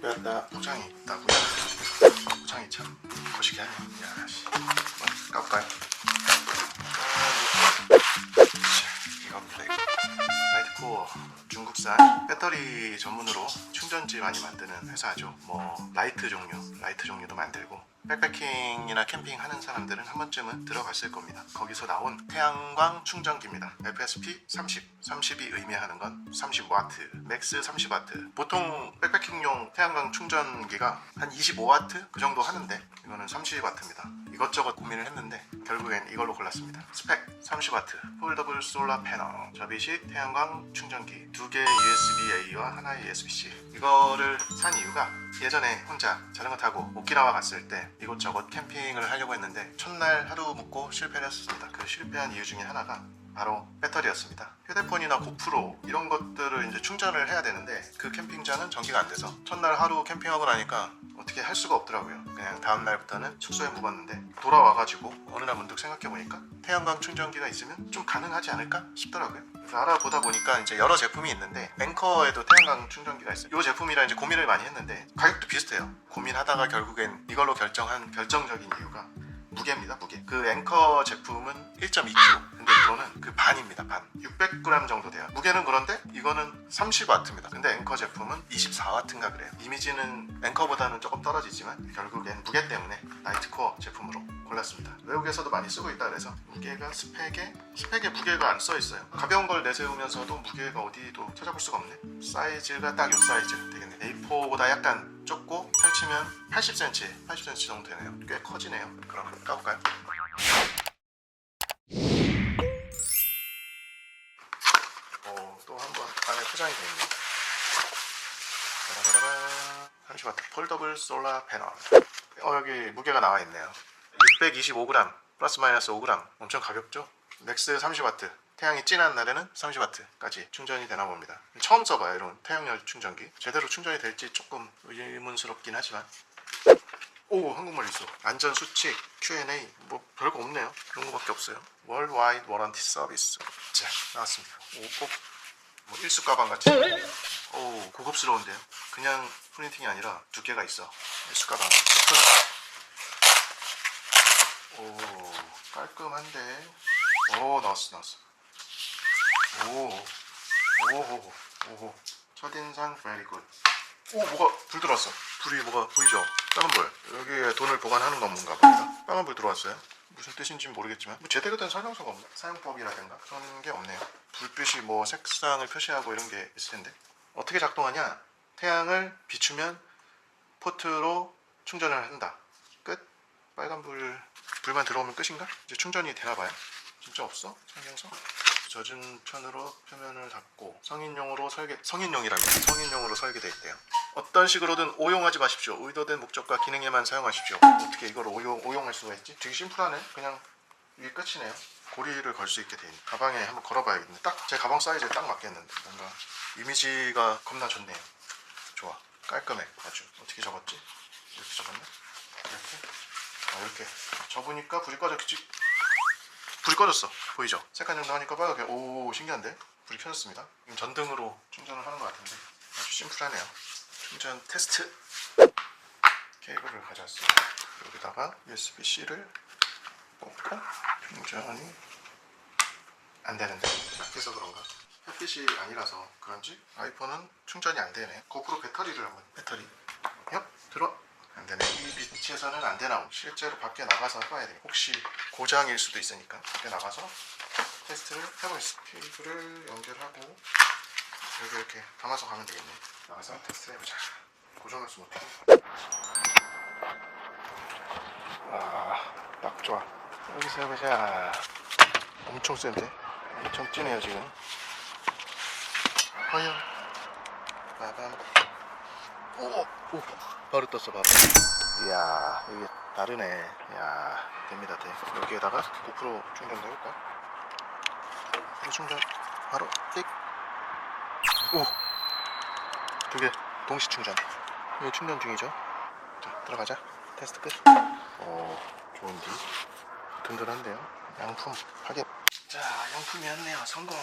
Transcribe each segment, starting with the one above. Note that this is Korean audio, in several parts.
빼앗다 포장이 있다고요? 포장이 참 거시기 하네 야씨 한번 까볼까요? 자, 이거 블랙 라이트코어 중국산 배터리 전문으로 충전지 많이 만드는 회사죠 뭐 라이트 종류 라이트 종류도 만들고 백패킹이나 캠핑 하는 사람들은 한 번쯤은 들어갔을 겁니다. 거기서 나온 태양광 충전기입니다. FSP 30 30이 의미하는 건 30W 맥스 30W 보통 백패킹용 태양광 충전기가 한 25W 그 정도 하는데 이거는 30W입니다 이것저것 고민을 했는데 결국엔 이걸로 골랐습니다. 스펙 30W 폴더블 솔라 패널 접이식 태양광 충전기 두개 USB-A와 하나의 USB-C 이거를 산 이유가 예전에 혼자 자전거 타고 오키나와 갔을 때 이곳저곳 캠핑을 하려고 했는데 첫날 하루 묵고 실패를 했었습니다. 그 실패한 이유 중에 하나가 바로 배터리였습니다. 휴대폰이나 고프로 이런 것들을 이제 충전을 해야 되는데 그 캠핑장은 전기가 안 돼서 첫날 하루 캠핑하고 나니까 어떻게 할 수가 없더라고요. 그냥 다음 날부터는 숙소에 묵었는데 돌아와가지고 어느 날 문득 생각해 보니까 태양광 충전기가 있으면 좀 가능하지 않을까 싶더라고요. 그래서 알아보다 보니까 이제 여러 제품이 있는데 앵커에도 태양광 충전기가 있어요. 이 제품이랑 이제 고민을 많이 했는데 가격도 비슷해요. 고민하다가 결국엔 이걸로 결정한 결정적인 이유가 무게입니다 무게 그 앵커 제품은 1.2kg 근데 이거는 600g 정도 돼요. 무게는 그런데 이거는 30W입니다. 근데 앵커 제품은 24W인가 그래요. 이미지는 앵커보다는 조금 떨어지지만 결국엔 무게 때문에 나이트코어 제품으로 골랐습니다. 외국에서도 많이 쓰고 있다 그래서 무게가 스펙에 스펙에 무게가 안 써 있어요. 가벼운 걸 내세우면서도 무게가 어디도 찾아볼 수가 없네. 사이즈가 딱이 사이즈. 되겠네 A4보다 약간 좁고 펼치면 80cm 80cm 정도 되네요. 꽤 커지네요. 그럼 까볼까요? 또 한번 안에 포장이 되어 있네. 따라라라 30W 폴더블 솔라 패널. 어 여기 무게가 나와 있네요. 625g 플러스 마이너스 5g 엄청 가볍죠? 맥스 30W 태양이 진한 날에는 30W까지 충전이 되나 봅니다. 처음 써봐요 이런 태양열 충전기. 제대로 충전이 될지 조금 의문스럽긴 하지만. 오 한국말 있어. 안전 수칙 Q&A. 뭐 별거 없네요. 그런 거밖에 없어요. 월와이드 워런티 서비스 자 나왔습니다. 오 꼭 뭐 일수 가방 같이. 오 고급스러운데요. 그냥 프린팅이 아니라 두께가 있어. 일수 가방. 오 깔끔한데. 오 나왔어 나왔어. 오 오호 오호. 첫인상 very good. 오 뭐가 불 들어왔어. 불이 뭐가 보이죠? 빨간 불. 여기에 돈을 보관하는 건가 봅니다. 빨간 불 들어왔어요 무슨 뜻인지 는 모르겠지만 뭐 제대로 된 설명서가 없나 사용법이라든가 그런 게 없네요. 불빛이 뭐 색상을 표시하고 이런 게 있을 텐데. 어떻게 작동하냐? 태양을 비추면 포트로 충전을 한다. 끝. 빨간 불 불만 들어오면 끝인가? 이제 충전이 되나 봐요. 진짜 없어? 설명서 젖은 편으로 표면을 닫고 성인용으로 설계 성인용이랍니다. 성인용으로 설계되어 있대요. 어떤 식으로든 오용하지 마십시오. 의도된 목적과 기능에만 사용하십시오. 어떻게 이걸 오용 오용할 수가 있지? 되게 심플하네. 그냥 이게 끝이네요. 고리를 걸 수 있게 돼 있네. 가방에 한번 걸어봐야겠네. 딱 제 가방 사이즈에 딱 맞겠는데 뭔가 이미지가 겁나 좋네요. 좋아. 깔끔해. 아주 어떻게 적었지? 이렇게 적었나? 이렇게? 아 이렇게 접으니까 불이 꺼졌지. 불이 꺼졌어 보이죠? 색깔 정도 하니까 빨갛게 오 신기한데? 불이 켜졌습니다 지금 전등으로 충전을 하는 것 같은데 아주 심플하네요 충전 테스트 케이블을 가져왔어요 여기다가 USB-C를 꽂고 충전이 안 되는데 그래서 그런가? 햇빛이 아니라서 그런지 아이폰은 충전이 안 되네 고프로 배터리를 한번 배터리 옆 들어 안 되네. 이 빛에서는 안 되나. 실제로 밖에 나가서 해봐야 돼. 혹시 고장일 수도 있으니까 밖에 나가서 테스트를 해보겠습니다. 케이블을 연결하고 여기 이렇게 담아서 가면 되겠네. 나가서 테스트 해보자. 고장날 수 못해. 아, 딱 좋아. 여기서 해보자. 엄청 센데? 엄청 진해요 지금. 허연. 빠밤. 오, 오, 바로 떴어, 바로. 이야, 이게 다르네. 이야, 됩니다, 돼. 여기에다가 고프로 충전도 해볼까? 고프로 충전, 바로, 띡. 오! 두 개, 동시 충전. 이게 충전 중이죠? 자, 들어가자. 테스트 끝. 오, 좋은데? 든든한데요? 양품 파괴. 자, 양품이었네요. 성공.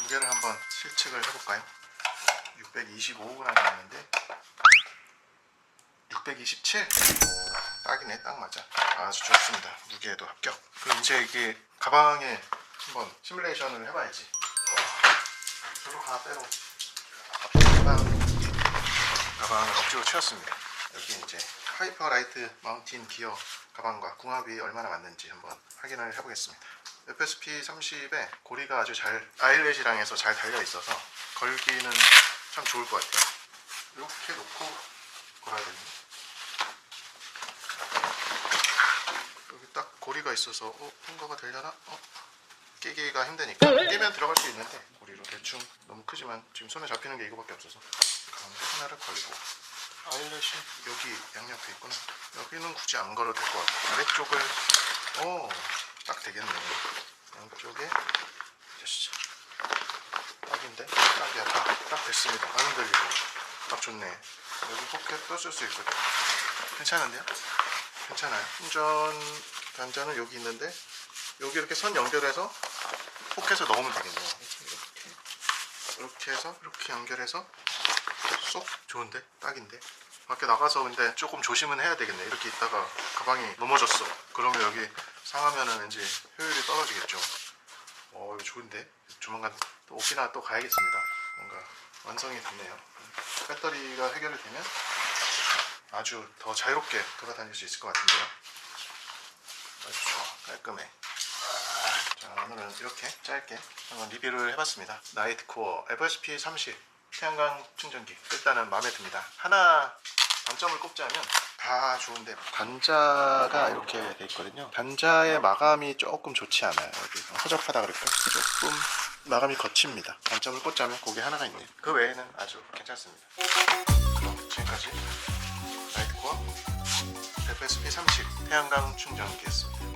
무게를 한번 실측을 해볼까요? 625g 나왔는데 627 오, 딱이네 딱 맞아 아주 좋습니다 무게에도 합격 그럼 이제 이게 가방에 한번 시뮬레이션을 해봐야지 저로 하나 가방 가방을 억지로 채웠습니다 여기 이제 하이퍼라이트 마운틴 기어 가방과 궁합이 얼마나 맞는지 한번 확인을 해보겠습니다 FSP 30에 고리가 아주 잘 아일렛이랑 해서 잘 달려 있어서 걸기는 참 좋을 것 같아요 이렇게 놓고 걸어야 되네 여기 딱 고리가 있어서 어? 통과가 되려나? 어? 끼기가 힘드니까 끼면 들어갈 수 있는데 고리로 대충 너무 크지만 지금 손에 잡히는 게 이거밖에 없어서 가운데 하나를 걸고 아일렛이 여기 양옆에 있구나. 여기는 굳이 안 걸어도 될 것 같고 아래쪽을 어딱 되겠네. 양쪽에 됐어. 딱인데? 딱이야. 딱, 딱 됐습니다. 안 흔들리고. 딱 좋네. 여기 포켓 또쓸수 있거든. 괜찮은데요? 괜찮아요. 운전 단자는 여기 있는데 여기 이렇게 선 연결해서 포켓을 넣으면 되겠네요. 이렇게 해서 이렇게 연결해서 쏙 좋은데? 딱인데? 밖에 나가서 근데 조금 조심은 해야 되겠네. 이렇게 있다가 가방이 넘어졌어. 그러면 여기 상하면은 왠지 효율이 떨어지겠죠. 어 이거 좋은데? 조만간 또 오키나와 또 가야겠습니다. 뭔가 완성이 됐네요. 배터리가 해결이 되면 아주 더 자유롭게 돌아다닐 수 있을 것 같은데요. 아주 좋아. 깔끔해. 자 오늘은 이렇게 짧게 한번 리뷰를 해봤습니다. 나이트코어 FSP 30 태양광 충전기 일단은 마음에 듭니다. 하나 단점을 꼽자면 다 좋은데 단자가 이렇게 돼 있거든요. 단자의 마감이 조금 좋지 않아요. 여기 허접하다 그럴까 조금 마감이 거칩니다. 단점을 꼽자면 그게 하나가 있네요. 그 외에는 아주 괜찮습니다. 그럼 지금까지 나이트코어 FSP 30 태양광 충전기였습니다